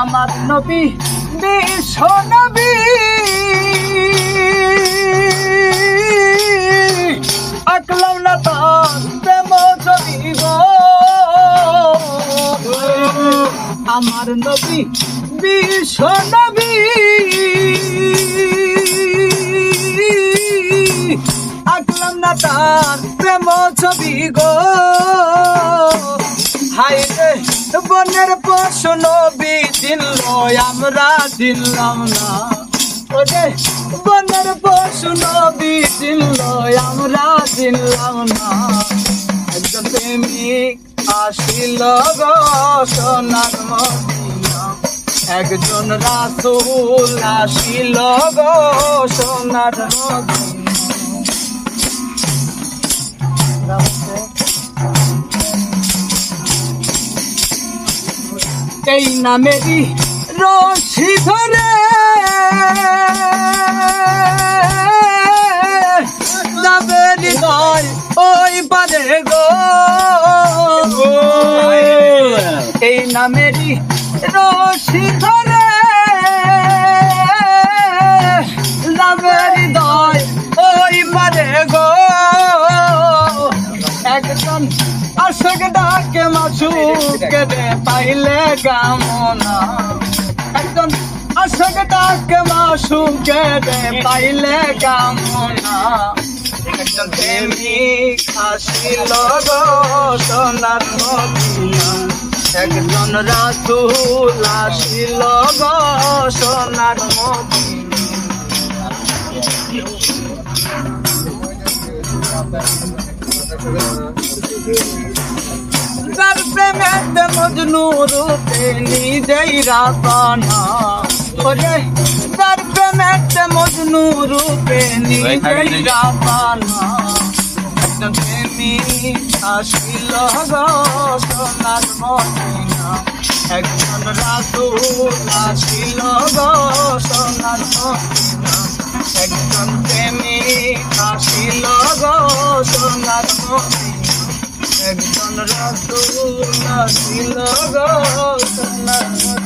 আমার নবী বিশ্ব নবী আমার নবী, বিশ্ব নবী। আকলাম না তার প্রেম ছবি গো। হাই রে, বনের পশু নবী দিল, আমরা দিলাম না। বনের পশু নবী দিল, আমরা দিলাম না। একজন প্রেমিক আসিল গো সোনার মদিনা একজন রাসুল আসিল গো সোনার এই নামেরই রশি ধরে যাবে হৃদয় ওই পারে গো। এই নামেরই রশি ধরে। যাবে হৃদয় ওই পারে গো। একজন আশক ডাকে, মাসুকে রে পাইলে গামনা। একজন আশক ডাকে, মাসুকে পাইলে গামনা। একজন প্রেমিক আসিল গো সোনার মদিনা। একজন রাসুল আসিল গো সোনার যার প্রেমেতে মজনু রূপে নিজেই রাতানা। ওরে যার প্রেমেতে মজনু রূপে নিজেই রাতানা। একজন প্রেমিক আসিল সোনার মদিনা একজন রাসুল আসিল সোনার মদিনা একজন প্রেমিক আসিল সোনার মদিনা একজন রাসুল আসিল সোনার মদিনা